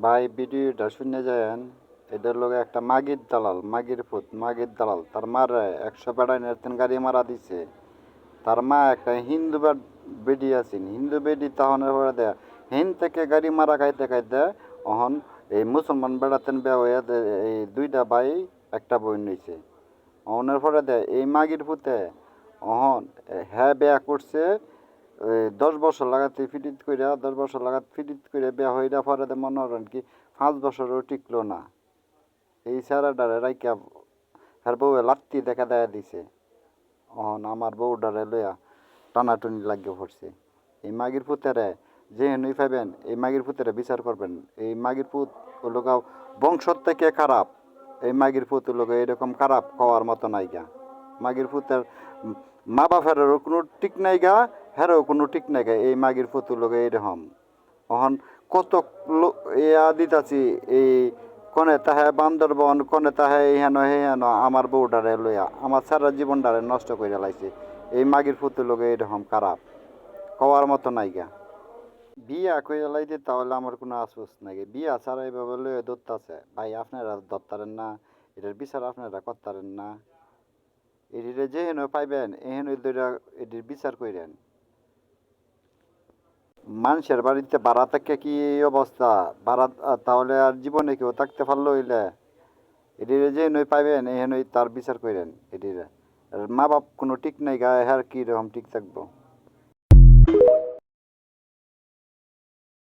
ভাই ভিডিওটা শুনে যায়েন এটার লগে একটা মাগির দালাল, মাগির পুত, মাগির দালাল। তার মার একশো বেড়াইনের নেতেন গাড়ি মারা দিছে। তার মা একটা হিন্দু বেডি আছেন। হিন্দু বেডি তহনের পরে দেয়, হিন থেকে গাড়ি মারা খাইতে খাইতে অহন এই মুসলমান বেড়াতেন বে হইয়া দে- এই দুইটা ভাই একটা বই নিছে। অহনের পরে দেয়, এই মাগির পুতে অহন হ্যাঁ বেয়া করছে দশ বছর লাগাতে ফিটিত কইরা, দশ বছর লাগাতে ফিটিত করে বিয়া হইরা মনে করেন কি, পাঁচ বছরও টিকলো না। এই স্যারাডারে রাইকা আর বউ লাত্তি দেখা দেয়া দিছে। অহন আমার বউডারে লইয়া টানাটুনি লাগিয়ে পড়ছে। এই মাগির পুতেরে যে নই পাইবেন, এই মাগির পুতেরে বিচার করবেন। এই মাগির পুত লোকা বংশর থেকে খারাপ। এই মাগির পুত লোক এরকম খারাপ হওয়ার মতো নাই গা। মাগির পুতের মা বাপেরও কোনো ঠিক নাই গা। হেরও কোনো ঠিক নাই এই মাগির পুতুর লোক এইরকম। অহন কত লো- ইয়া দিতাছি এই কনে তাহে বান্দরবন, কনে তাহে হেন হে হেন আমার বউ বউডারে লইয়া, আমার সারা জীবন জীবনটারে নষ্ট করে লাইছে। এই মাগির পুতুর লোক এইরকম খারাপ, কওয়ার মতো নাই গা বিয়া কইরা লাইতে তাহলে আমার কোনো আফসোস গে। বিয়া ছাড়া এইভাবে লইয়া ধরতাছে। ভাই, আপনারা ধরতারেন না, এটার বিচার আপনারা করতারেন না। এটিরে যে হেন পাইবেন এহেন দইরা এটির বিচার কইরেন। মানুষের বাড়িতে ভাড়া থাকে কি অবস্থা? ভাড়া তাহলে আর জীবনে কেউ থাকতে পারল হইলে? এটির যে নই পাইবেন এই এহেনই তার বিচার করেন এটির। মা বাপ কোনো ঠিক নাই, গায়ে হ্যার কি রকম ঠিক থাকব?